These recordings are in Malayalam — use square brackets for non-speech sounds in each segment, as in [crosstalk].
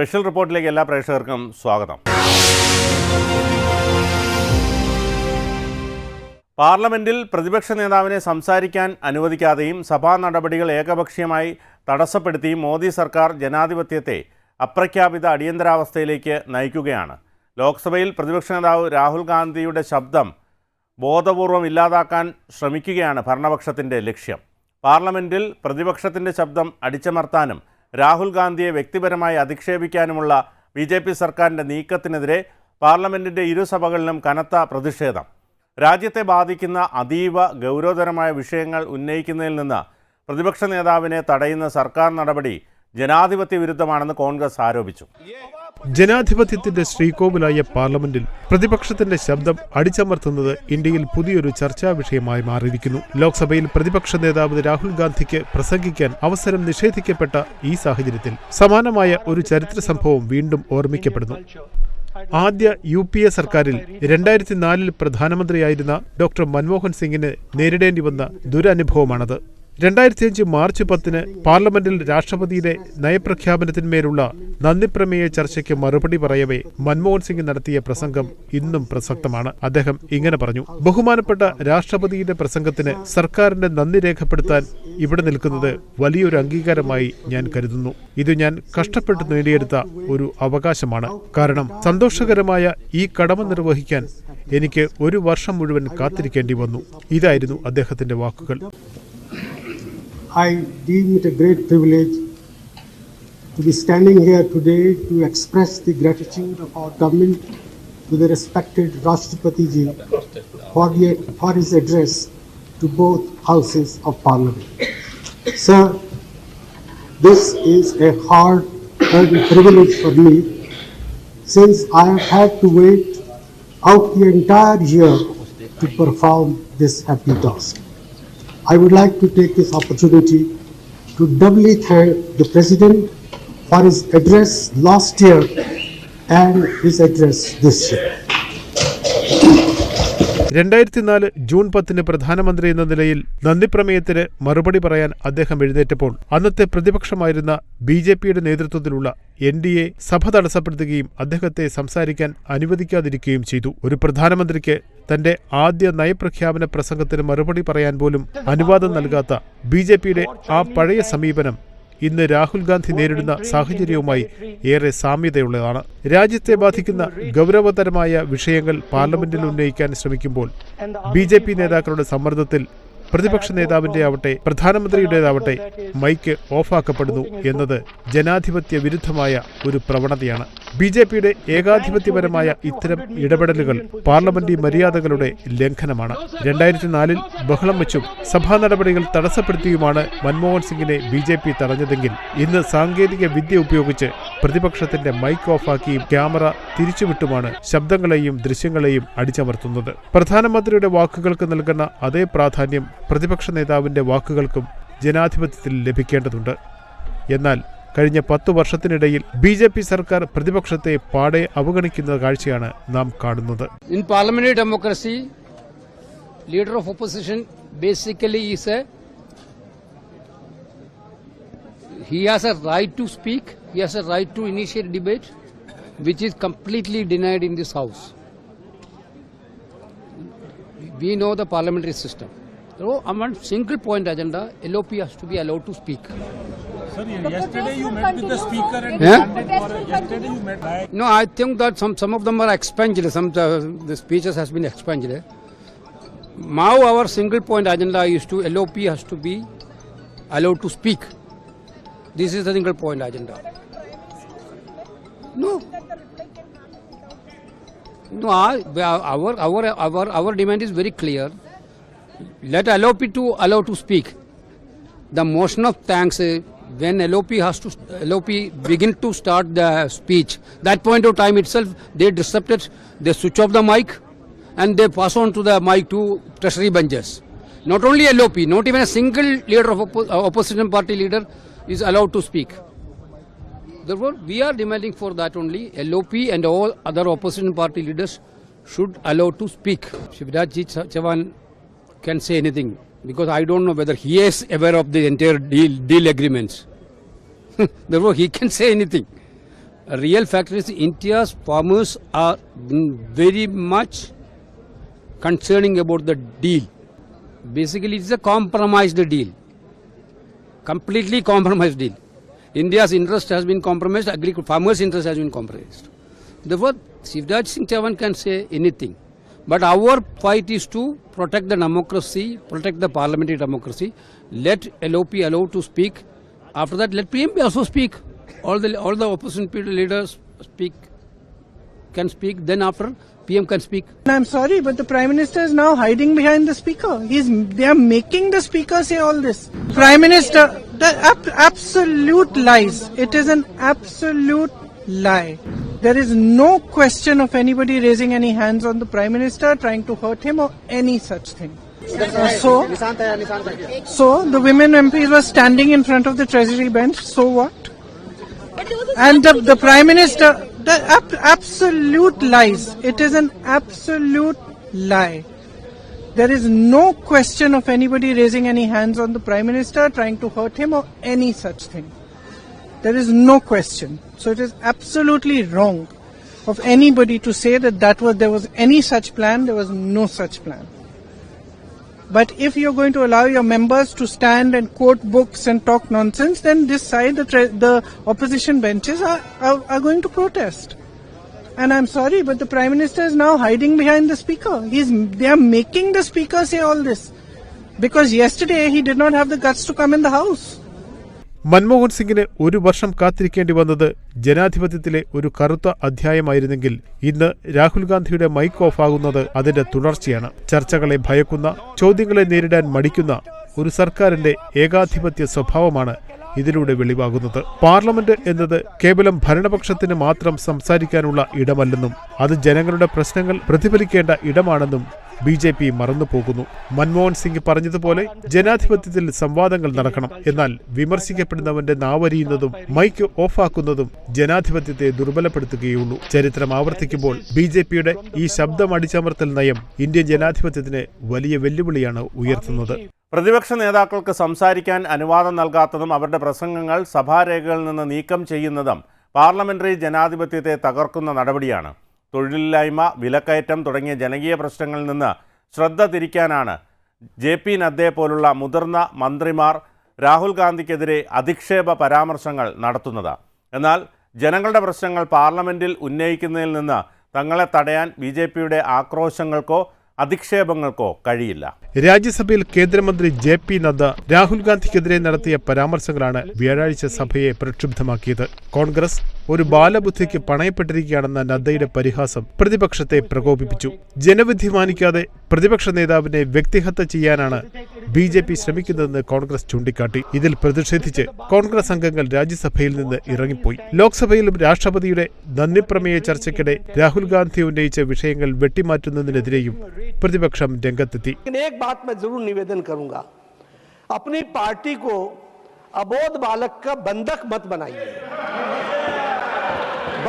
സ്പെഷ്യൽ റിപ്പോർട്ടിലേക്ക് എല്ലാ പ്രേക്ഷകർക്കും സ്വാഗതം. പാർലമെന്റിൽ പ്രതിപക്ഷ നേതാവിനെ സംസാരിക്കാൻ അനുവദിക്കാതെയും സഭാ നടപടികൾ ഏകപക്ഷീയമായി തടസ്സപ്പെടുത്തിയും മോദി സർക്കാർ ജനാധിപത്യത്തെ അപ്രഖ്യാപിത അടിയന്തരാവസ്ഥയിലേക്ക് നയിക്കുകയാണ്. ലോക്സഭയിൽ പ്രതിപക്ഷ നേതാവ് രാഹുൽ ഗാന്ധിയുടെ ശബ്ദം ബോധപൂർവം ഇല്ലാതാക്കാൻ ശ്രമിക്കുകയാണ് ഭരണപക്ഷത്തിന്റെ ലക്ഷ്യം. പാർലമെന്റിൽ പ്രതിപക്ഷത്തിന്റെ ശബ്ദം അടിച്ചമർത്താനും രാഹുൽ ഗാന്ധിയെ വ്യക്തിപരമായി അധിക്ഷേപിക്കാനുമുള്ള ബി ജെ പി സർക്കാരിന്റെ നീക്കത്തിനെതിരെ പാർലമെന്റിന്റെ ഇരുസഭകളിലും കനത്ത പ്രതിഷേധം. രാജ്യത്തെ ബാധിക്കുന്ന അതീവ ഗൗരവതരമായ വിഷയങ്ങൾ ഉന്നയിക്കുന്നതിൽ നിന്ന് പ്രതിപക്ഷ നേതാവിനെ തടയുന്ന സർക്കാർ നടപടി ജനാധിപത്യ വിരുദ്ധമാണെന്ന് കോൺഗ്രസ് ആരോപിച്ചു. ജനാധിപത്യത്തിന്റെ ശ്രീകോവിലായ പാർലമെന്റിൽ പ്രതിപക്ഷത്തിന്റെ ശബ്ദം അടിച്ചമർത്തുന്നത് ഇന്ത്യയിൽ പുതിയൊരു ചർച്ചാ വിഷയമായി മാറിയിരിക്കുന്നു. ലോക്സഭയിൽ പ്രതിപക്ഷ നേതാവ് രാഹുൽ ഗാന്ധിക്ക് പ്രസംഗിക്കാൻ അവസരം നിഷേധിക്കപ്പെട്ട ഈ സാഹചര്യത്തിൽ സമാനമായ ഒരു ചരിത്ര സംഭവം വീണ്ടും ഓർമ്മിക്കപ്പെടുന്നു. ആദ്യ യു പി എ സർക്കാരിൽ രണ്ടായിരത്തി നാലിൽ പ്രധാനമന്ത്രിയായിരുന്ന ഡോക്ടർ മൻമോഹൻ സിംഗിന് നേരിടേണ്ടി വന്ന ദുരനുഭവമാണത്. രണ്ടായിരത്തി അഞ്ച് മാർച്ച് പത്തിന് പാർലമെന്റിൽ രാഷ്ട്രപതിയുടെ നയപ്രഖ്യാപനത്തിന്മേലുള്ള നന്ദിപ്രമേയ ചർച്ചയ്ക്ക് മറുപടി പറയവേ മൻമോഹൻ സിംഗ് നടത്തിയ പ്രസംഗം ഇന്നും പ്രസക്തമാണ്. അദ്ദേഹം ഇങ്ങനെ പറഞ്ഞു ബഹുമാനപ്പെട്ട രാഷ്ട്രപതിയുടെ പ്രസംഗത്തിന് സർക്കാരിന്റെ നന്ദി രേഖപ്പെടുത്താൻ ഇവിടെ നിൽക്കുന്നത് വലിയൊരു അംഗീകാരമായി ഞാൻ കരുതുന്നു. ഇത് ഞാൻ കഷ്ടപ്പെട്ട് നേടിയെടുത്ത ഒരു അവകാശമാണ്. കാരണം സന്തോഷകരമായ ഈ കടമ നിർവഹിക്കാൻ എനിക്ക് ഒരു വർഷം മുഴുവൻ കാത്തിരിക്കേണ്ടി വന്നു. ഇതായിരുന്നു അദ്ദേഹത്തിന്റെ വാക്കുകൾ. I deem it a great privilege to be standing here today to express the gratitude of our government to the respected Rashtrapati Ji for, for his address to both houses of parliament. Sir, this is a hard earned privilege for me since I have had to wait out the entire year to perform this happy task. I would like to take this opportunity to doubly thank the President for his address last year and his address this year. രണ്ടായിരത്തി നാല് ജൂൺ പത്തിന് പ്രധാനമന്ത്രി എന്ന നിലയിൽ നന്ദിപ്രമേയത്തിന് മറുപടി പറയാൻ അദ്ദേഹം എഴുന്നേറ്റപ്പോൾ അന്നത്തെ പ്രതിപക്ഷമായിരുന്ന ബി ജെ പിയുടെ നേതൃത്വത്തിലുള്ള എൻ ഡി എ സഭ തടസ്സപ്പെടുത്തുകയും അദ്ദേഹത്തെ സംസാരിക്കാൻ അനുവദിക്കാതിരിക്കുകയും ചെയ്തു. ഒരു പ്രധാനമന്ത്രിക്ക് തന്റെ ആദ്യ നയപ്രഖ്യാപന പ്രസംഗത്തിന് മറുപടി പറയാൻ പോലും അനുവാദം നൽകാത്ത ബി ജെ പിയുടെ ആ പഴയ സമീപനം ഇന്ന് രാഹുൽ ഗാന്ധി നേരിടുന്ന സാഹചര്യവുമായി ഏറെ സാമ്യതയുള്ളതാണ്. രാജ്യത്തെ ബാധിക്കുന്ന ഗൗരവതരമായ വിഷയങ്ങൾ പാർലമെന്റിൽ ഉന്നയിക്കാൻ ശ്രമിക്കുമ്പോൾ ബി നേതാക്കളുടെ സമ്മർദ്ദത്തിൽ പ്രതിപക്ഷ നേതാവിന്റെ ആവട്ടെ പ്രധാനമന്ത്രിയുടേതാവട്ടെ മൈക്ക് ഓഫാക്കപ്പെടുന്നു എന്നത് ജനാധിപത്യ വിരുദ്ധമായ ഒരു പ്രവണതയാണ്. ബി ജെ പിയുടെ ഏകാധിപത്യപരമായ ഇത്തരം ഇടപെടലുകൾ പാർലമെന്ററി മര്യാദകളുടെ ലംഘനമാണ്. രണ്ടായിരത്തി നാലിൽ ബഹളം വെച്ചും സഭാ നടപടികൾ തടസ്സപ്പെടുത്തിയുമാണ് മൻമോഹൻ സിംഗിനെ ബി ജെ പി തടഞ്ഞതെങ്കിൽ ഇന്ന് സാങ്കേതിക വിദ്യ ഉപയോഗിച്ച് പ്രതിപക്ഷത്തിന്റെ മൈക്ക് ഓഫാക്കിയും ക്യാമറ തിരിച്ചുവിട്ടുമാണ് ശബ്ദങ്ങളെയും ദൃശ്യങ്ങളെയും അടിച്ചമർത്തുന്നത്. പ്രധാനമന്ത്രിയുടെ വാക്കുകൾക്ക് നൽകുന്ന അതേ പ്രാധാന്യം പ്രതിപക്ഷ നേതാവിന്റെ വാക്കുകൾക്കും ജനാധിപത്യത്തിൽ ലഭിക്കേണ്ടതുണ്ട്. എന്നാൽ കഴിഞ്ഞ പത്തു വർഷത്തിനിടയിൽ ബി ജെ പി സർക്കാർ പ്രതിപക്ഷത്തെ പാടെ അവഗണിക്കുന്ന കാഴ്ചയാണ് നാം കാണുന്നത്. In parliamentary democracy leader of opposition basically is a he has a right to speak, he has a right to initiate debate, which is completely denied in this house. We know the parliamentary system. So, on one single point agenda, LOP has to be allowed to speak. Sir, yesterday you met with the speaker and Yeah? yesterday you met. No, I think that some, some of them are expunged. Some uh, the speeches has been expunged. Now our single point agenda is to LOP has to be allowed to speak. This is the single point agenda. No. No, our, our, our, our demand is very clear. Let LOP to allow to speak. The motion of thanks uh, when LOP has to LOP begin to start the speech. That point of time itself, they disrupted. They switch off the mic, and they pass on to the mic to treasury benches. Not only LOP, not even a single leader of oppo- opposition party leader is allowed to speak. Therefore, we are demanding for that only. LOP and all other opposition party leaders should allow to speak. Shivraj Ji Chavan can say anything because I don't know whether he is aware of the entire deal, deal agreements. [laughs] Therefore, he can say anything. Real fact is India's farmers are very much concerning about the deal. Basically, it's a compromised deal. Completely compromised deal. India's interest has been compromised, farmers' interest has been compromised. Therefore, Shivraj Singh Chauhan can say anything. But our fight is to protect the democracy, protect the parliamentary democracy. Let LOP allow to speak. After that, let PMP also speak. All the all the opposition leaders speak, can speak. Then after, PM can speak. I'm sorry, but the Prime Minister is now hiding behind the Speaker. He's, they are making the Speaker say all this. Prime Minister, the ab- absolute lies. It is an absolute lie. There is no question of anybody raising any hands on the Prime Minister, trying to hurt him, or any such thing. So, so the women MPs were standing in front of the Treasury bench. So what? And the, the Prime Minister, the ab- absolute lies. It is an absolute lie. There is no question of anybody raising any hands on the Prime Minister, trying to hurt him, or any such thing. There is no question. So it is absolutely wrong of anybody to say that that was there was any such plan. There was no such plan. But if you're going to allow your members to stand and quote books and talk nonsense, then this side, the, the opposition benches are, are, are going to protest. And I'm sorry, but the Prime Minister is now hiding behind the Speaker. He's, they are making the Speaker say all this. Because yesterday he did not have the guts to come in the House. Manmohan സിംഗിന് ഒരു വർഷം കാത്തിരിക്കേണ്ടി വന്നത് ജനാധിപത്യത്തിലെ ഒരു കറുത്ത അധ്യായമായിരുന്നെങ്കിൽ ഇന്ന് രാഹുൽ ഗാന്ധിയുടെ മൈക്ക് ഓഫ് ആകുന്നത് അതിന്റെ തുടർച്ചയാണ്. ചർച്ചകളെ ഭയക്കുന്ന ചോദ്യങ്ങളെ നേരിടാൻ മടിക്കുന്ന ഒരു സർക്കാരിന്റെ ഏകാധിപത്യ സ്വഭാവമാണ് ഇതിലൂടെ വെളിവാകുന്നത്. പാർലമെന്റ് എന്നത് കേവലം ഭരണപക്ഷത്തിന് മാത്രം സംസാരിക്കാനുള്ള ഇടമല്ലെന്നും അത് ജനങ്ങളുടെ പ്രശ്നങ്ങൾ പ്രതിഫലിക്കേണ്ട ഇടമാണെന്നും ബി ജെ പി മറന്നുപോകുന്നു മൻമോഹൻ സിംഗ് പറഞ്ഞതുപോലെ ജനാധിപത്യത്തിൽ സംവാദങ്ങൾ നടക്കണം. എന്നാൽ വിമർശിക്കപ്പെടുന്നവന്റെ നാവരിയുന്നതും മൈക്ക് ഓഫാക്കുന്നതും ജനാധിപത്യത്തെ ദുർബലപ്പെടുത്തുകയുള്ളൂ. ചരിത്രം ആവർത്തിക്കുമ്പോൾ ബി ജെ പിയുടെ ഈ ശബ്ദം അടിച്ചമർത്തൽ നയം ഇന്ത്യൻ ജനാധിപത്യത്തിന് വലിയ വെല്ലുവിളിയാണ് ഉയർത്തുന്നത്. പ്രതിപക്ഷ നേതാക്കൾക്ക് സംസാരിക്കാൻ അനുവാദം നൽകാത്തതും അവരുടെ പ്രസംഗങ്ങൾ സഭാരേഖകളിൽ നിന്ന് നീക്കം ചെയ്യുന്നതും പാർലമെന്ററി ജനാധിപത്യത്തെ തകർക്കുന്ന നടപടിയാണ്. തൊഴിലില്ലായ്മ വിലക്കയറ്റം തുടങ്ങിയ ജനകീയ പ്രശ്നങ്ങളിൽ നിന്ന് ശ്രദ്ധ തിരിക്കാനാണ് ജെ പി നദ്ദയെ പോലുള്ള മുതിർന്ന മന്ത്രിമാർ രാഹുൽ ഗാന്ധിക്കെതിരെ അധിക്ഷേപ പരാമർശങ്ങൾ നടത്തുന്നത്. എന്നാൽ ജനങ്ങളുടെ പ്രശ്നങ്ങൾ പാർലമെന്റിൽ ഉന്നയിക്കുന്നതിൽ നിന്ന് തങ്ങളെ തടയാൻ ബി ജെ പിയുടെ ആക്രോശങ്ങൾക്കോ അധിക്ഷേപങ്ങൾക്കോ കഴിയില്ല. രാജ്യസഭയിൽ കേന്ദ്രമന്ത്രി ജെ പി നദ്ദ രാഹുൽ ഗാന്ധിക്കെതിരെ നടത്തിയ പരാമർശങ്ങളാണ് വ്യാഴാഴ്ച സഭയെ പ്രക്ഷുബ്ധമാക്കിയത്. കോൺഗ്രസ് ഒരു ബാലബുദ്ധിക്ക് പണയപ്പെട്ടിരിക്കുകയാണെന്ന നദ്ദയുടെ പരിഹാസം പ്രതിപക്ഷത്തെ പ്രകോപിപ്പിച്ചു ജനവിധി മാനിക്കാതെ പ്രതിപക്ഷ നേതാവിനെ വ്യക്തിഹത്യ ചെയ്യാനാണ് ബി ജെ പി ശ്രമിക്കുന്നതെന്ന് കോൺഗ്രസ് ചൂണ്ടിക്കാട്ടി ഇതിൽ പ്രതിഷേധിച്ച് കോൺഗ്രസ് അംഗങ്ങൾ രാജ്യസഭയിൽ നിന്ന് ഇറങ്ങിപ്പോയി ലോക്സഭയിലും രാഷ്ട്രപതിയുടെ നന്ദിപ്രമേയ ചർച്ചയ്ക്കിടെ രാഹുൽ ഗാന്ധി ഉന്നയിച്ച വിഷയങ്ങൾ വെട്ടിമാറ്റുന്നതിനെതിരെയും പ്രതിപക്ഷം രംഗത്തെത്തി लेकिन एक बात मैं जरूर निवेदन करूंगा अपनी पार्टी को अबोध बालक का बंधक मत बनाइए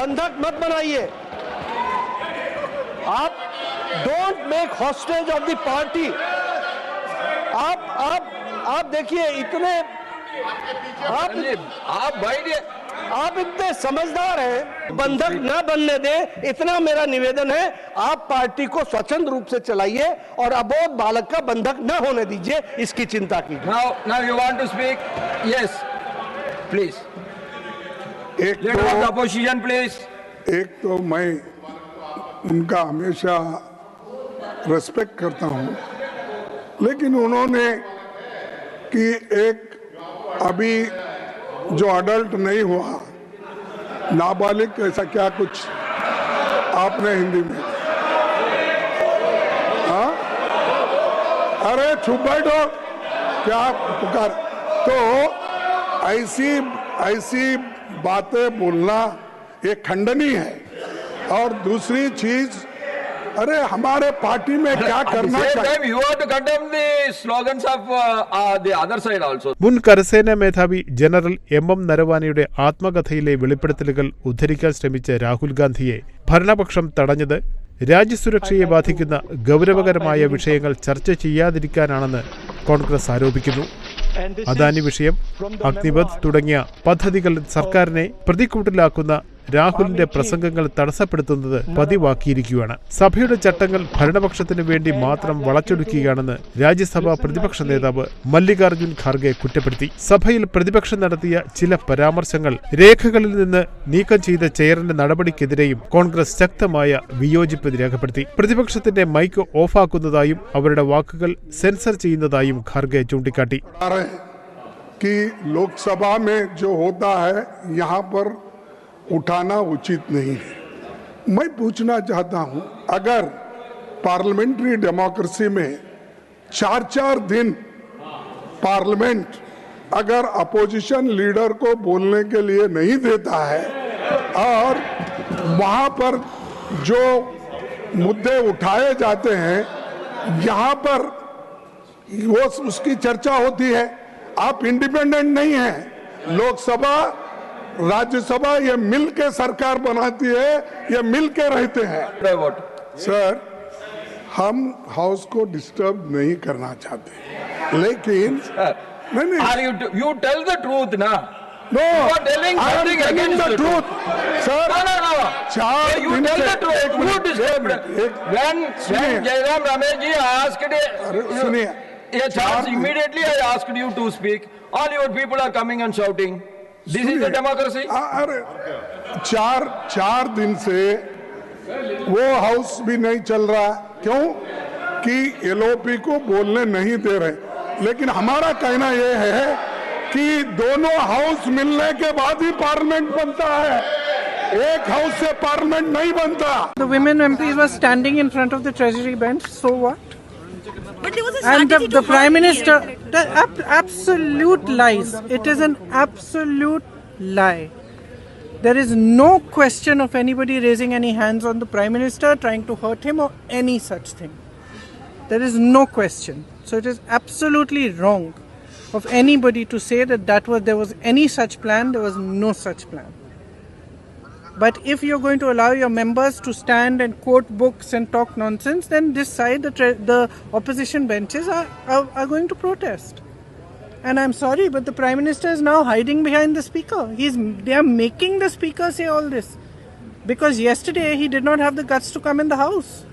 बंधक मत बनाइए। आप don't make hostage of the party आप आप आप देखिए इतने आप आप बैठिए आप इतने समझदार हैं बंधक न बनने दे इतना मेरा निवेदन है आप पार्टी को स्वच्छंद रूप से चलाइए और अबोध बालक का बंधक न होने दीजिए इसकी चिंता की now now you want to speak yes please. एक तो opposition, please. एक तो मैं उनका हमेशा रेस्पेक्ट करता हूँ। लेकिन उन्होंने कि एक अभी जो अडल्ट नहीं हुआ नाबालिग ऐसा क्या कुछ आपने हिंदी में? हाँ? अरे चुप बैठो क्या पुकार? तो ऐसी ऐसी बातें बोलना ये खंडनीय है और दूसरी चीज अरे हमारे पार्टी में क्या At the करना same चाहिए time, you have to condemn the slogans of uh, uh, the other side also. മുൻ കരസേനാ മേധാവി ജനറൽ എം എം നരവാനിയുടെ ആത്മകഥയിലെ വെളിപ്പെടുത്തലുകൾ ഉദ്ധരിക്കാൻ ശ്രമിച്ച രാഹുൽ ഗാന്ധിയെ ഭരണപക്ഷം തടഞ്ഞത് രാജ്യസുരക്ഷയെ ബാധിക്കുന്ന ഗൗരവകരമായ വിഷയങ്ങൾ ചർച്ച ചെയ്യാതിരിക്കാനാണെന്ന് കോൺഗ്രസ് ആരോപിക്കുന്നു അദാനി വിഷയം അഗ്നിപഥ് തുടങ്ങിയ പദ്ധതികൾ സർക്കാരിനെ പ്രതിക്കൂട്ടിലാക്കുന്ന രാഹുലിന്റെ പ്രസംഗങ്ങൾ തടസ്സപ്പെടുത്തുന്നത് പതിവാക്കിയിരിക്കുകയാണ് സഭയുടെ ചട്ടങ്ങൾ ഭരണപക്ഷത്തിനു വേണ്ടി മാത്രം വളച്ചൊടുക്കുകയാണെന്ന് രാജ്യസഭാ പ്രതിപക്ഷ നേതാവ് മല്ലികാർജുൻ ഖാർഗെ കുറ്റപ്പെടുത്തി സഭയിൽ പ്രതിപക്ഷം നടത്തിയ ചില പരാമർശങ്ങൾ രേഖകളിൽ നിന്ന് നീക്കം ചെയ്ത ചെയറിന്റെ നടപടിക്കെതിരെയും കോൺഗ്രസ് ശക്തമായ വിയോജിപ്പ് രേഖപ്പെടുത്തി പ്രതിപക്ഷത്തിന്റെ മൈക്ക് ഓഫാക്കുന്നതായും അവരുടെ വാക്കുകൾ സെൻസർ ചെയ്യുന്നതായും ഖാർഗെ ചൂണ്ടിക്കാട്ടി आ रहे हैं कि लोकसभा में जो होता है यहाँ पर उठाना उचित नहीं है। मैं पूछना चाहता हूँ, अगर पार्लियामेंट्री डेमोक्रेसी में चार चार दिन पार्लियामेंट अगर अपोजिशन लीडर को बोलने के लिए नहीं देता है, और वहाँ पर जो मुद्दे उठाए जाते हैं, यहाँ पर वो उसकी चर्चा होती है। आप इंडिपेंडेंट नहीं हैं। लोकसभा राज्यसभा ये मिलके सरकार बनाती है ये मिलके रहते हैं। सर हम हाउस को डिस्टर्ब नहीं करना चाहते। लेकिन नहीं नहीं। यू टेल द ट्रूथ ना। नो टेलिंग ट्रूथ सर चार the truth when Jairam Ramesh ji asked सुनिए। ये charge immediately I asked you to speak all your people are coming and shouting सुनिए। democracy. आ- अरे चार चार दिन से वो हाउस भी नहीं चल रहा क्यों कि एलओपी को बोलने नहीं दे रहे लेकिन हमारा कहना यह है कि दोनों हाउस मिलने के बाद ही पार्लियामेंट बनता है एक हाउस से पार्लियामेंट नहीं बनता The women MPs were standing in front of the Treasury bench, so what? But there was a Absolute lies. It is an absolute lie. There is no question of anybody raising any hands on the Prime Minister, trying to hurt him, or any such thing. There is no question. So it is absolutely wrong of anybody to say that that was there was any such plan. There was no such plan. But if you're going to allow your members to stand and quote books and talk nonsense, then this side, the, the opposition benches, are, are, are going to protest. And I'm sorry, but the Prime Minister is now hiding behind the Speaker. He's, they are making the Speaker say all this. Because yesterday he did not have the guts to come in the House.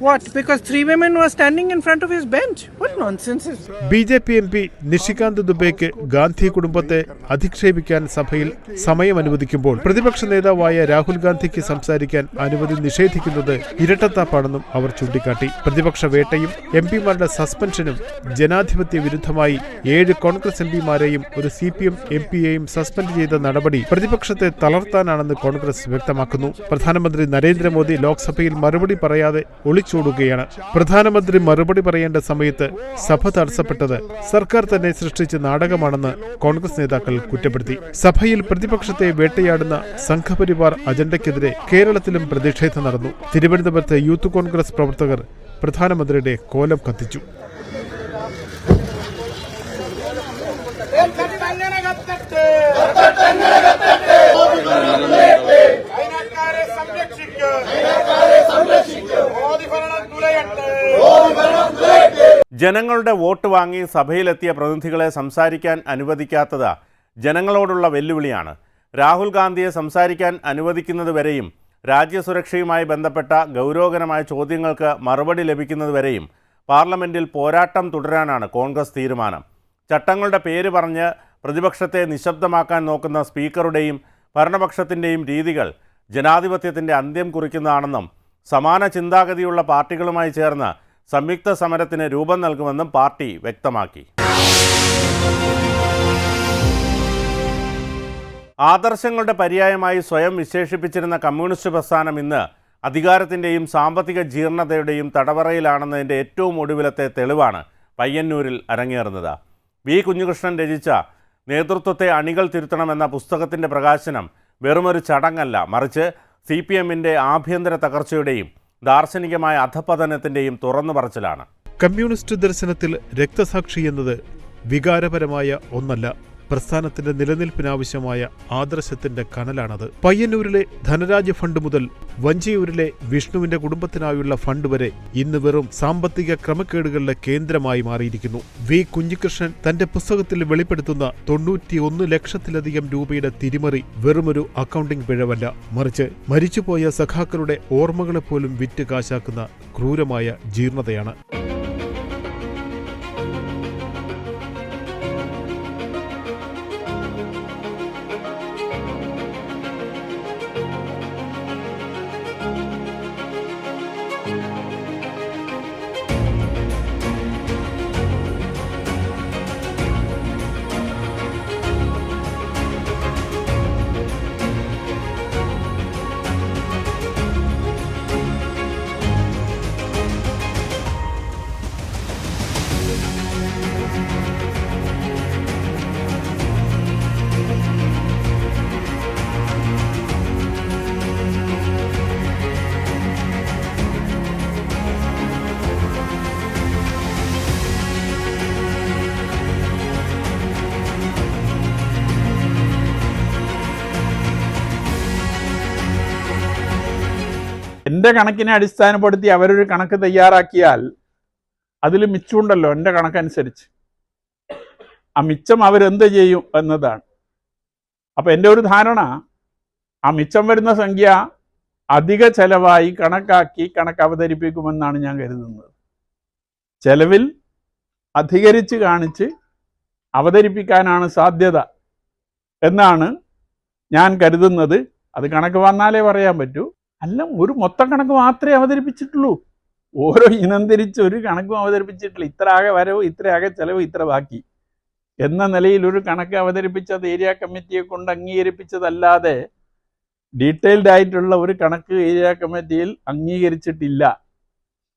What? Because three women were standing in front of his bench? What nonsense is B J P M P Nishikant ദുബെയ്ക്ക് Gandhi കുടുംബത്തെ അധിക്ഷേപിക്കാൻ സഭയിൽ സമയം അനുവദിക്കുമ്പോൾ പ്രതിപക്ഷ നേതാവായ രാഹുൽ ഗാന്ധിക്ക് സംസാരിക്കാൻ അനുമതി നിഷേധിക്കുന്നത് ഇരട്ടത്താപ്പാണെന്നും അവർ ചൂണ്ടിക്കാട്ടി പ്രതിപക്ഷ വേട്ടയും എം പിമാരുടെ സസ്പെൻഷനും ജനാധിപത്യ വിരുദ്ധമായി ഏഴ് കോൺഗ്രസ് എം പിമാരെയും ഒരു സി പി എം എം പിയെയും സസ്പെൻഡ് ചെയ്ത നടപടി പ്രതിപക്ഷത്തെ തളർത്താനാണെന്ന് കോൺഗ്രസ് വ്യക്തമാക്കുന്നു പ്രധാനമന്ത്രി നരേന്ദ്രമോദി ലോക്സഭയിൽ മറുപടി പറയാതെ ഒളിച്ചോടുകയാണ് പ്രധാനമന്ത്രി മറുപടി പറയേണ്ട സമയത്ത് സഭ തടസ്സപ്പെട്ടത് സർക്കാർ തന്നെ സൃഷ്ടിച്ച നാടകമാണെന്ന് കോൺഗ്രസ് നേതാക്കൾ കുറ്റപ്പെടുത്തി. സഭയിൽ പ്രതിപക്ഷത്തെ വേട്ടയാടുന്ന സംഘപരിവാർ അജണ്ടയ്ക്കെതിരെ കേരളത്തിലും പ്രതിഷേധം നടന്നു. തിരുവനന്തപുരത്ത് യൂത്ത് കോൺഗ്രസ് പ്രവർത്തകർ പ്രധാനമന്ത്രിയുടെ കോലം കത്തിച്ചു. ജനങ്ങളുടെ വോട്ട് വാങ്ങി സഭയിലെത്തിയ പ്രതിനിധികളെ സംസാരിക്കാൻ അനുവദിക്കാത്തത് ജനങ്ങളോടുള്ള വെല്ലുവിളിയാണ്. രാഹുൽ ഗാന്ധിയെ സംസാരിക്കാൻ അനുവദിക്കുന്നതുവരെയും രാജ്യസുരക്ഷയുമായി ബന്ധപ്പെട്ട ഗൗരവകരമായ ചോദ്യങ്ങൾക്ക് മറുപടി ലഭിക്കുന്നതുവരെയും പാർലമെന്റിൽ പോരാട്ടം തുടരാനാണ് കോൺഗ്രസ് തീരുമാനം. ചട്ടങ്ങളുടെ പേര് പറഞ്ഞ് പ്രതിപക്ഷത്തെ നിശബ്ദമാക്കാൻ നോക്കുന്ന സ്പീക്കറുടെയും ഭരണപക്ഷത്തിന്റെയും രീതികൾ ജനാധിപത്യത്തിന്റെ അന്ത്യം കുറിക്കുന്നതാണെന്നും സമാന ചിന്താഗതിയുള്ള പാർട്ടികളുമായി ചേർന്ന് സംയുക്ത സമരത്തിന് രൂപം നൽകുമെന്നും പാർട്ടി വ്യക്തമാക്കി. ആദർശങ്ങളുടെ പര്യായമായി സ്വയം വിശേഷിപ്പിച്ചിരുന്ന കമ്മ്യൂണിസ്റ്റ് പ്രസ്ഥാനം ഇന്ന് അധികാരത്തിന്റെയും സാമ്പത്തിക ജീർണതയുടെയും തടവറയിലാണെന്നതിന്റെ ഏറ്റവും ഒടുവിലത്തെ തെളിവാണ് പയ്യന്നൂരിൽ അരങ്ങേറുന്നത്. വി. കുഞ്ഞുകൃഷ്ണൻ രചിച്ച നേതൃത്വത്തെ അണികൾ തിരുത്തണമെന്ന പുസ്തകത്തിന്റെ പ്രകാശനം വെറുമൊരു ചടങ്ങല്ല മറിച്ച് സി പി എമ്മിന്റെ ആഭ്യന്തര തകർച്ചയുടെയും ദാർശനികമായ അധപതനത്തിന്റെയും തുറന്നു പറച്ചിലാണ്. കമ്മ്യൂണിസ്റ്റ് ദർശനത്തിൽ രക്തസാക്ഷി എന്നത് വികാരപരമായ ഒന്നല്ല. പ്രസ്ഥാനത്തിന്റെ നിലനിൽപ്പിനാവശ്യമായ ആദർശത്തിന്റെ കനലാണത്. പയ്യന്നൂരിലെ ധനരാജ് ഫണ്ട് മുതൽ വഞ്ചിയൂരിലെ വിഷ്ണുവിന്റെ കുടുംബത്തിനായുള്ള ഫണ്ട് വരെ ഇന്ന് വെറും സാമ്പത്തിക ക്രമക്കേടുകളുടെ കേന്ദ്രമായി മാറിയിരിക്കുന്നു. വി. കുഞ്ഞികൃഷ്ണൻ തന്റെ പുസ്തകത്തിൽ വെളിപ്പെടുത്തുന്ന തൊണ്ണൂറ്റിയൊന്ന് ലക്ഷത്തിലധികം രൂപയുടെ തിരിമറി വെറുമൊരു അക്കൗണ്ടിംഗ് പിഴവല്ല. മറിച്ച് മരിച്ചുപോയ സഖാക്കളുടെ ഓർമ്മകളെപ്പോലും വിറ്റ് കാശാക്കുന്ന ക്രൂരമായ ജീർണതയാണ്. എന്റെ കണക്കിനെ അടിസ്ഥാനപ്പെടുത്തി അവരൊരു കണക്ക് തയ്യാറാക്കിയാൽ അതിൽ മിച്ചമുണ്ടല്ലോ എന്റെ കണക്കനുസരിച്ച്. ആ മിച്ചം അവരെന്ത് ചെയ്യും എന്നതാണ്. അപ്പം എന്റെ ഒരു ധാരണ ആ മിച്ചം വരുന്ന സംഖ്യ അധിക ചെലവായി കണക്കാക്കി കണക്ക് അവതരിപ്പിക്കുമെന്നാണ് ഞാൻ കരുതുന്നത്. ചെലവിൽ അധികരിച്ച് കാണിച്ച് അവതരിപ്പിക്കാനാണ് സാധ്യത എന്നാണ് ഞാൻ കരുതുന്നത്. അത് കണക്ക് വന്നാലേ പറയാൻ പറ്റൂ. അല്ല ഒരു മൊത്തം കണക്ക് മാത്രമേ അവതരിപ്പിച്ചിട്ടുള്ളൂ. ഓരോ ഇനം തിരിച്ച് ഒരു കണക്കും അവതരിപ്പിച്ചിട്ടില്ല. ഇത്ര ആകെ വരവ് ഇത്ര ആകെ ചെലവ് ഇത്ര ബാക്കി. എന്ന നിലയിൽ ഒരു കണക്ക് അവതരിപ്പിച്ചത് ഏരിയ കമ്മിറ്റിയെ കൊണ്ട് അംഗീകരിപ്പിച്ചതല്ലാതെ ഡീറ്റെയിൽഡ് ആയിട്ടുള്ള ഒരു കണക്ക് ഏരിയ കമ്മിറ്റിയിൽ അംഗീകരിച്ചിട്ടില്ല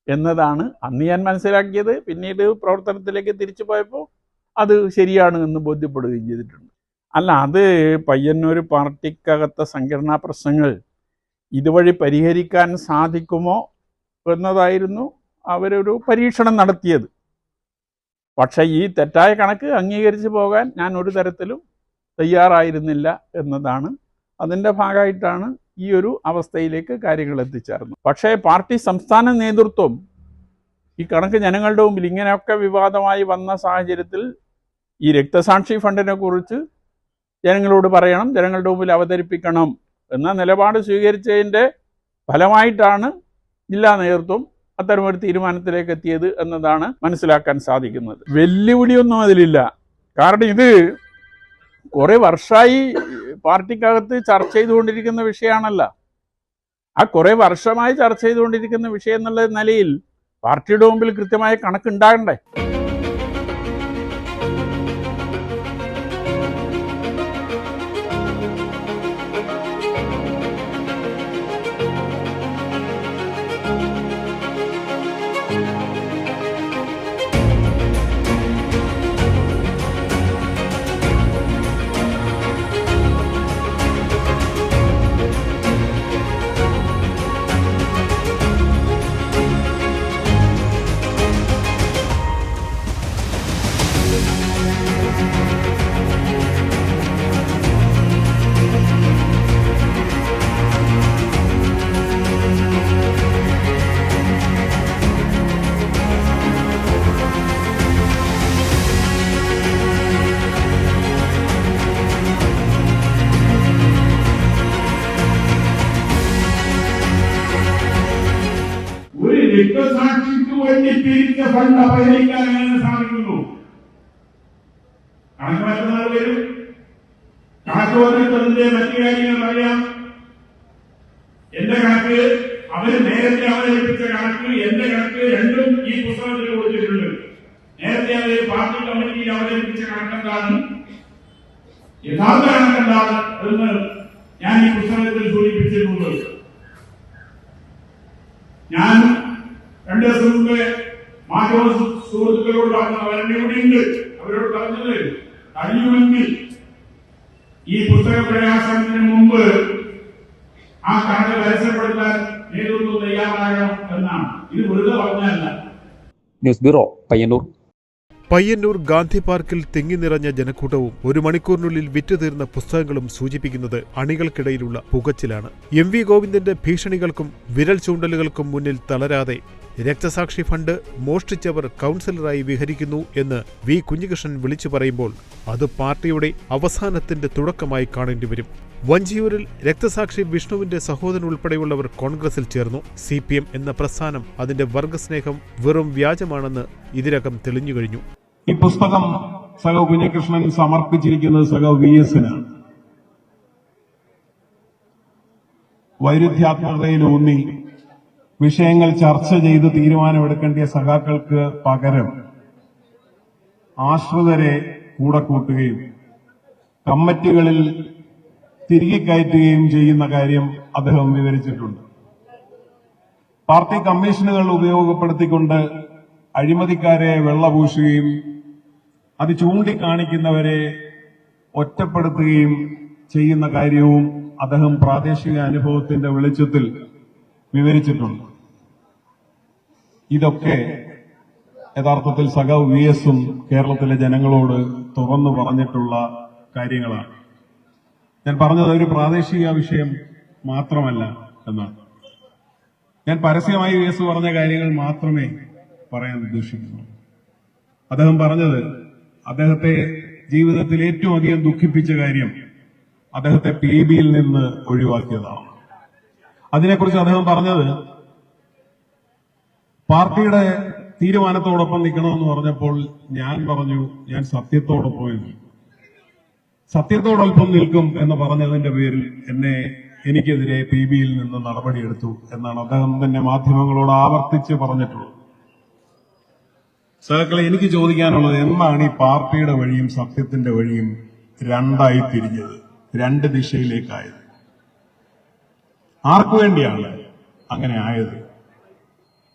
എന്നതാണ് അന്ന് ഞാൻ മനസ്സിലാക്കിയത്. പിന്നീട് പ്രവർത്തനത്തിലേക്ക് തിരിച്ചു പോയപ്പോൾ അത് ശരിയാണ് എന്ന് ബോധ്യപ്പെടുകയും ചെയ്തിട്ടുണ്ട്. അല്ല അത് പയ്യന്നൂർ പാർട്ടിക്കകത്തെ സംഘടനാ പ്രശ്നങ്ങൾ ഇതുവഴി പരിഹരിക്കാൻ സാധിക്കുമോ എന്നതായിരുന്നു അവരൊരു പരീക്ഷണം നടത്തിയത്. പക്ഷേ ഈ തെറ്റായ കണക്ക് അംഗീകരിച്ചു പോകാൻ ഞാൻ ഒരു തരത്തിലും തയ്യാറായിരുന്നില്ല എന്നതാണ് അതിന്റെ ഭാഗമായിട്ടാണ് ഈ ഒരു അവസ്ഥയിലേക്ക് കാര്യങ്ങൾ എത്തിച്ചേർന്നത്. പക്ഷേ പാർട്ടി സംസ്ഥാന നേതൃത്വം ഈ കണക്ക് ജനങ്ങളുടെ മുമ്പിൽ ഇങ്ങനെയൊക്കെ വിവാദമായി വന്ന സാഹചര്യത്തിൽ ഈ രക്തസാക്ഷി ഫണ്ടിനെ കുറിച്ച് ജനങ്ങളോട് പറയണം ജനങ്ങളുടെ മുമ്പിൽ അവതരിപ്പിക്കണം എന്ന നിലപാട് സ്വീകരിച്ചതിന്റെ ഫലമായിട്ടാണ് ജില്ലാ നേതൃത്വം അത്തരമൊരു തീരുമാനത്തിലേക്ക് എത്തിയത് എന്നതാണ് മനസ്സിലാക്കാൻ സാധിക്കുന്നത്. വെല്ലുവിളിയൊന്നും അതിലില്ല. കാരണം ഇത് കുറേ വർഷമായി പാർട്ടിക്കകത്ത് ചർച്ച ചെയ്തുകൊണ്ടിരിക്കുന്ന വിഷയമാണല്ല. ആ കുറേ വർഷമായി ചർച്ച ചെയ്തുകൊണ്ടിരിക്കുന്ന വിഷയം എന്നുള്ള നിലയിൽ പാർട്ടിയുടെ മുമ്പിൽ കൃത്യമായ കണക്കുണ്ടാകണ്ടേ? ഫണ്ട് അപഹരിക്കാൻ എങ്ങനെ സാധിക്കുന്നു? കണക്ക് മറ്റന്നാൾ വരും. കണക്ക് വന്നിട്ടതിന്റെ മറ്റു കാര്യങ്ങൾ അറിയാം എന്റെ കണക്ക് അവർ നേരത്തെ അവതരിപ്പിച്ച കണക്ക് എന്റെ കണക്ക് രണ്ടും ഈ പുസ്തകത്തിൽ കൊടുത്തിട്ടുണ്ട്. നേരത്തെ അവർ പാർട്ടി കമ്മിറ്റിയിൽ അവതരിപ്പിച്ച കണക്കെന്താണ്? യഥാർത്ഥ കണക്കെന്താണ്? എന്ന് ഞാൻ ഈ പുസ്തകത്തിൽ സൂചിപ്പിച്ചിട്ടുണ്ട്. ഞാൻ രണ്ട് ദിവസം മുമ്പ് മാധ്യമ സുഹൃത്തുക്കളോട് പറഞ്ഞു അവരുടെ ഉണ്ട്. അവരോട് പറഞ്ഞത് കഴിയുമെങ്കിൽ ഈ പുസ്തക പ്രകാശനത്തിന് മുമ്പ് ആ കഥ പരസ്യപ്പെടുത്താൻ നേതൃത്വം തയ്യാറാകണം എന്നാണ്. ഇത് വെറുതെ പറഞ്ഞതല്ല. News bureau Payyanur. Payyanur Gandhi പാർക്കിൽ തിങ്ങി നിറഞ്ഞ ജനക്കൂട്ടവും ഒരു മണിക്കൂറിനുള്ളിൽ വിറ്റുതീർന്ന പുസ്തകങ്ങളും സൂചിപ്പിക്കുന്നത് അണികൾക്കിടയിലുള്ള പുകച്ചിലാണ്. എം വി ഗോവിന്ദന്റെ ഭീഷണികൾക്കും വിരൽ ചൂണ്ടലുകൾക്കും മുന്നിൽ തളരാതെ രക്തസാക്ഷി ഫണ്ട് മോഷ്ടിച്ചവർ കൗൺസിലറായി വിഹരിക്കുന്നു എന്ന് വി കുഞ്ഞികൃഷ്ണൻ വിളിച്ചു പറയുമ്പോൾ അത് പാർട്ടിയുടെ അവസാനത്തിന്റെ തുടക്കമായി കാണേണ്ടി വരും. വഞ്ചിയൂരിൽ രക്തസാക്ഷി വിഷ്ണുവിന്റെ സഹോദരൻ ഉൾപ്പെടെയുള്ളവർ കോൺഗ്രസിൽ ചേർന്നു. സി പി എം എന്ന പ്രസ്ഥാനം അതിന്റെ വർഗസ്നേഹം വെറും വ്യാജമാണെന്ന് ഇതിനകം തെളിഞ്ഞുകഴിഞ്ഞു ഈ പുസ്തകം സഹോ കുഞ്ഞികൃഷ്ണൻ സമർപ്പിച്ചിരിക്കുന്നത് സഹോ വി എസിനാണ് വൈരുദ്ധ്യാത്മകതയിലൂന്നി വിഷയങ്ങൾ ചർച്ച ചെയ്ത് തീരുമാനമെടുക്കേണ്ട സഖാക്കൾക്ക് പകരം ആശ്രിതരെ കൂടെ കൂട്ടുകയും കമ്മിറ്റികളിൽ തിരികെ കയറ്റുകയും ചെയ്യുന്ന കാര്യം അദ്ദേഹം വിവരിച്ചിട്ടുണ്ട്. പാർട്ടി കമ്മീഷനുകൾ ഉപയോഗപ്പെടുത്തിക്കൊണ്ട് അഴിമതിക്കാരെ വെള്ളപൂശുകയും അത് ചൂണ്ടിക്കാണിക്കുന്നവരെ ഒറ്റപ്പെടുത്തുകയും ചെയ്യുന്ന കാര്യവും അദ്ദേഹം പ്രാദേശിക അനുഭവത്തിന്റെ വെളിച്ചത്തിൽ വിവരിച്ചിട്ടുണ്ട്. ഇതൊക്കെ യഥാർത്ഥത്തിൽ സഖാവ് വി എസും കേരളത്തിലെ ജനങ്ങളോട് തുറന്നു പറഞ്ഞിട്ടുള്ള കാര്യങ്ങളാണ്. ഞാൻ പറഞ്ഞത് ഒരു പ്രാദേശിക വിഷയം മാത്രമല്ല എന്നാണ്. ഞാൻ പരസ്യമായി വി എസ് പറഞ്ഞ കാര്യങ്ങൾ മാത്രമേ പറയാൻ ഉദ്ദേശിക്കുന്നു അദ്ദേഹം പറഞ്ഞത് അദ്ദേഹത്തെ ജീവിതത്തിൽ ഏറ്റവും അധികം ദുഃഖിപ്പിച്ച കാര്യം അദ്ദേഹത്തെ പി ബിയിൽ നിന്ന് ഒഴിവാക്കിയതാണ്. അതിനെക്കുറിച്ച് അദ്ദേഹം പറഞ്ഞത് പാർട്ടിയുടെ തീരുമാനത്തോടൊപ്പം നിൽക്കണമെന്ന് പറഞ്ഞപ്പോൾ ഞാൻ പറഞ്ഞു ഞാൻ സത്യത്തോടൊപ്പം എന്ന് സത്യത്തോടൊപ്പം നിൽക്കും എന്ന് പറഞ്ഞതിന്റെ പേരിൽ എന്നെ എനിക്കെതിരെ പി ബിയിൽ നിന്ന് നടപടിയെടുത്തു എന്നാണ് അദ്ദേഹം തന്നെ മാധ്യമങ്ങളോട് ആവർത്തിച്ച് പറഞ്ഞിട്ടുള്ളത്. സഹക്കളെ എനിക്ക് ചോദിക്കാനുള്ളത് എന്നാണ് ഈ പാർട്ടിയുടെ വഴിയും സത്യത്തിന്റെ വഴിയും രണ്ടായി തിരിഞ്ഞത് രണ്ട് ദിശയിലേക്കായത്? ആർക്കു വേണ്ടിയാണ് അങ്ങനെ ആയത്?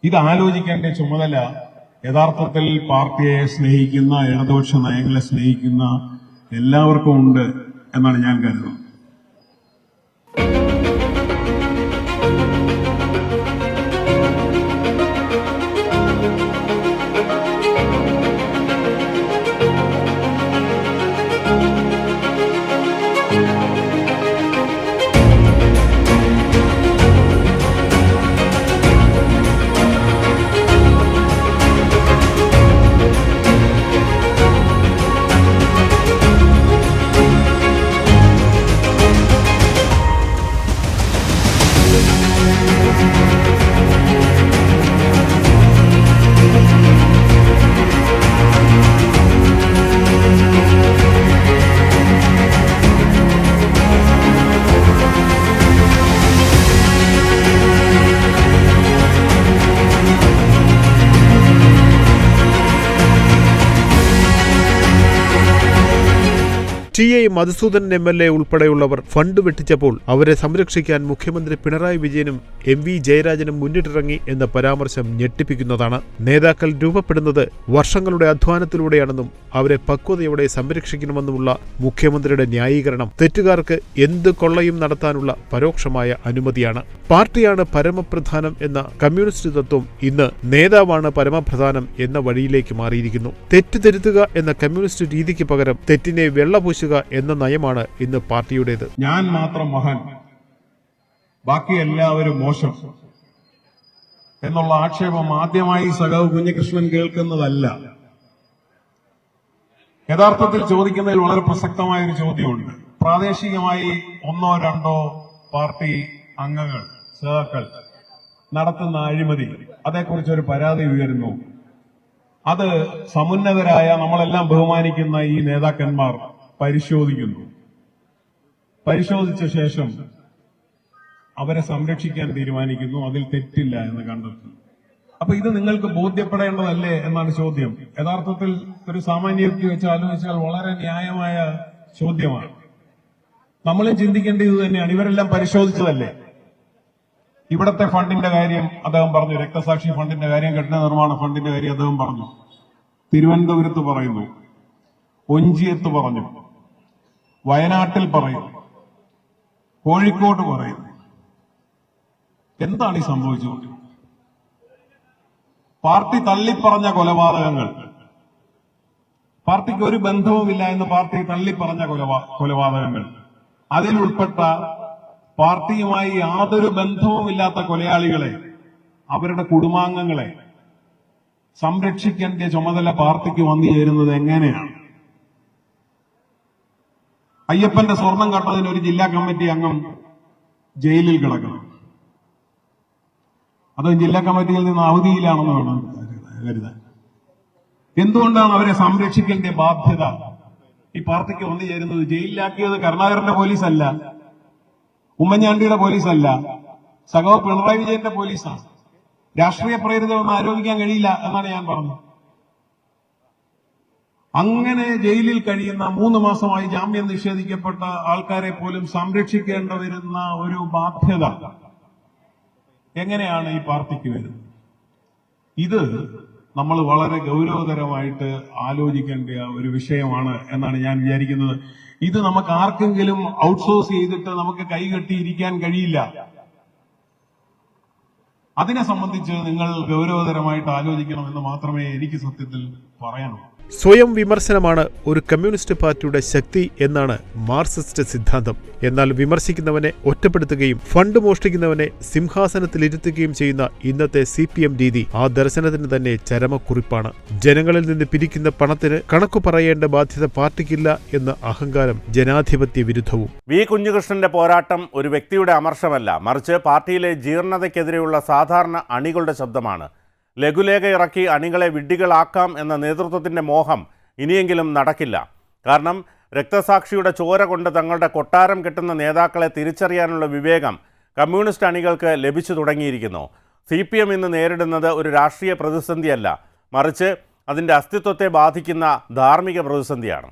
ഇത് ആലോചിക്കേണ്ട ചുമതല യഥാർത്ഥത്തിൽ പാർട്ടിയെ സ്നേഹിക്കുന്ന ഇടതുപക്ഷ നയങ്ങളെ സ്നേഹിക്കുന്ന എല്ലാവർക്കും ഉണ്ട് എന്നാണ് ഞാൻ കരുതുന്നത്. T I Madhusudan M L A ഉൾപ്പെടെയുള്ളവർ ഫണ്ട് വെട്ടിച്ചപ്പോൾ അവരെ സംരക്ഷിക്കാൻ മുഖ്യമന്ത്രി പിണറായി വിജയനും എം വി ജയരാജനും മുന്നിട്ടിറങ്ങി എന്ന പരാമർശം ഞെട്ടിപ്പിക്കുന്നതാണ്. നേതാക്കൾ രൂപപ്പെടുന്നത് വർഷങ്ങളുടെ അധ്വാനത്തിലൂടെയാണെന്നും അവരെ പക്വതയോടെ സംരക്ഷിക്കണമെന്നുമുള്ള മുഖ്യമന്ത്രിയുടെ ന്യായീകരണം തെറ്റുകാർക്ക് എന്ത് കൊള്ളയും നടത്താനുള്ള പരോക്ഷമായ അനുമതിയാണ്. പാർട്ടിയാണ് പരമപ്രധാനം എന്ന കമ്മ്യൂണിസ്റ്റ് തത്വം ഇന്ന് നേതാവാണ് പരമപ്രധാനം എന്ന വഴിയിലേക്ക് മാറിയിരിക്കുന്നു. തെറ്റ് തിരുത്തുക എന്ന കമ്മ്യൂണിസ്റ്റ് രീതിക്ക് പകരം തെറ്റിനെ വെള്ളപൂശുക എന്ന നയമാണ് ഇന്ന് പാർട്ടിയുടേത്. ഞാൻ മാത്രം മഹൻ ബാക്കി എല്ലാവരും മോശം. എന്നുള്ള ആക്ഷേപം ആദ്യമായി സഖാവ് കുഞ്ഞികൃഷ്ണൻ കേൾക്കുന്നതല്ല. യഥാർത്ഥത്തിൽ ചോദിക്കുന്നതിൽ വളരെ പ്രസക്തമായ ഒരു ചോദ്യമുണ്ട്. പ്രാദേശികമായി ഒന്നോ രണ്ടോ പാർട്ടി അംഗങ്ങൾ സഹാക്കൾ നടത്തുന്ന അഴിമതി അതേക്കുറിച്ച് ഒരു പരാതി ഉയരുന്നു. അത് സമുന്നതരായ നമ്മളെല്ലാം ബഹുമാനിക്കുന്ന ഈ നേതാക്കന്മാർ പരിശോധിക്കുന്നു. പരിശോധിച്ച ശേഷം അവരെ സംരക്ഷിക്കാൻ തീരുമാനിക്കുന്നു. അതിൽ തെറ്റില്ല എന്ന് കണ്ടെത്തുന്നു. അപ്പൊ ഇത് നിങ്ങൾക്ക് ബോധ്യപ്പെടേണ്ടതല്ലേ എന്നാണ് ചോദ്യം. യഥാർത്ഥത്തിൽ ഒരു സാമാന്യ വ്യക്തി വെച്ച് ആലോചിച്ചാൽ വളരെ ന്യായമായ ചോദ്യമാണ്. നമ്മളും ചിന്തിക്കേണ്ടത് ഇത് തന്നെയാണ്. ഇവരെല്ലാം പരിശോധിച്ചതല്ലേ? ഇവിടത്തെ ഫണ്ടിന്റെ കാര്യം അദ്ദേഹം പറഞ്ഞു. രക്തസാക്ഷി ഫണ്ടിന്റെ കാര്യം കെട്ടിട നിർമ്മാണ ഫണ്ടിന്റെ കാര്യം അദ്ദേഹം പറഞ്ഞു. തിരുവനന്തപുരത്ത് പറയുന്നു. ഒഞ്ചിയത്ത് പറഞ്ഞു. വയനാട്ടിൽ പറയുന്നു കോഴിക്കോട് പറയുന്നു എന്താണ് ഈ സംഭവിച്ചുകൊണ്ടിരിക്കുന്നത് പാർട്ടി തള്ളിപ്പറഞ്ഞ കൊലപാതകങ്ങൾ. പാർട്ടിക്ക് ഒരു ബന്ധവുമില്ല എന്ന് പാർട്ടി തള്ളിപ്പറഞ്ഞ കൊലപാ കൊലപാതകങ്ങൾ. അതിലുൾപ്പെട്ട പാർട്ടിയുമായി യാതൊരു ബന്ധവുമില്ലാത്ത കൊലയാളികളെ അവരുടെ കുടുംബാംഗങ്ങളെ സംരക്ഷിക്കേണ്ട ചുമതല പാർട്ടിക്ക് വന്നു ചേരുന്നത് എങ്ങനെയാണ്? അയ്യപ്പന്റെ സ്വർണം കട്ടതിന് ഒരു ജില്ലാ കമ്മിറ്റി അംഗം ജയിലിൽ കിടക്കണം. അത് ജില്ലാ കമ്മിറ്റിയിൽ നിന്ന് അവധിയിലാണെന്ന് വേണം കരുതാൻ. എന്തുകൊണ്ടാണ് അവരെ സംരക്ഷിക്കേണ്ട ബാധ്യത? ഈ പാർട്ടിക്ക് വന്നു ചേരുന്നത് ജയിലിലാക്കിയത് കരുണാകരന്റെ പോലീസല്ല ഉമ്മൻചാണ്ടിയുടെ പോലീസല്ല സഖാവ് പിണറായി വിജയന്റെ പോലീസാണ്. രാഷ്ട്രീയ പ്രേരിതമെന്ന് ആരോപിക്കാൻ കഴിയില്ല എന്നാണ് ഞാൻ പറഞ്ഞത്. അങ്ങനെ ജയിലിൽ കഴിയുന്ന മൂന്ന് മാസമായി ജാമ്യം നിഷേധിക്കപ്പെട്ട ആൾക്കാരെ പോലും സംരക്ഷിക്കേണ്ട വരുന്ന ഒരു ബാധ്യത എങ്ങനെയാണ് ഈ പാർട്ടിക്ക് വരുന്നത്? ഇത് നമ്മൾ വളരെ ഗൗരവതരമായിട്ട് ആലോചിക്കേണ്ട ഒരു വിഷയമാണ് എന്നാണ് ഞാൻ വിചാരിക്കുന്നത്. ഇത് നമുക്ക് ആർക്കെങ്കിലും ഔട്ട്സോഴ്സ് ചെയ്തിട്ട് നമുക്ക് കൈകെട്ടിയിരിക്കാൻ കഴിയില്ല. അതിനെ സംബന്ധിച്ച് നിങ്ങൾ ഗൗരവതരമായിട്ട് ആലോചിക്കണമെന്ന് മാത്രമേ എനിക്ക് സത്യത്തിൽ പറയാനുള്ളൂ. സ്വയം വിമർശനമാണ് ഒരു കമ്മ്യൂണിസ്റ്റ് പാർട്ടിയുടെ ശക്തി എന്നാണ് മാർക്സിസ്റ്റ് സിദ്ധാന്തം. എന്നാൽ വിമർശിക്കുന്നവനെ ഒറ്റപ്പെടുത്തുകയും ഫണ്ട് മോഷ്ടിക്കുന്നവനെ സിംഹാസനത്തിലിരുത്തുകയും ചെയ്യുന്ന ഇന്നത്തെ സി പി എം രീതി ആ ദർശനത്തിന് തന്നെ ചരമക്കുറിപ്പാണ്. ജനങ്ങളിൽ നിന്ന് പിരിക്കുന്ന പണത്തിന് കണക്കു പറയേണ്ട ബാധ്യത പാർട്ടിക്കില്ല എന്ന അഹങ്കാരം ജനാധിപത്യ വിരുദ്ധവും. വി. കുഞ്ഞുകൃഷ്ണന്റെ പോരാട്ടം ഒരു വ്യക്തിയുടെ അമർഷമല്ല മറിച്ച് പാർട്ടിയിലെ ജീർണതയ്ക്കെതിരെയുള്ള സാധാരണ അണികളുടെ ശബ്ദമാണ്. ലഘുലേഖ ഇറക്കി അണികളെ വിഡ്ഢികളാക്കാം എന്ന നേതൃത്വത്തിന്റെ മോഹം ഇനിയെങ്കിലും നടക്കില്ല. കാരണം രക്തസാക്ഷിയുടെ ചോര കൊണ്ട് തങ്ങളുടെ കൊട്ടാരം കെട്ടുന്ന നേതാക്കളെ തിരിച്ചറിയാനുള്ള വിവേകം കമ്മ്യൂണിസ്റ്റ് അണികൾക്ക് ലഭിച്ചു തുടങ്ങിയിരിക്കുന്നു. സി പി എം ഇന്ന് നേരിടുന്നത് ഒരു രാഷ്ട്രീയ പ്രതിസന്ധിയല്ല. മറിച്ച് അതിന്റെ അസ്തിത്വത്തെ ബാധിക്കുന്ന ധാർമ്മിക പ്രതിസന്ധിയാണ്.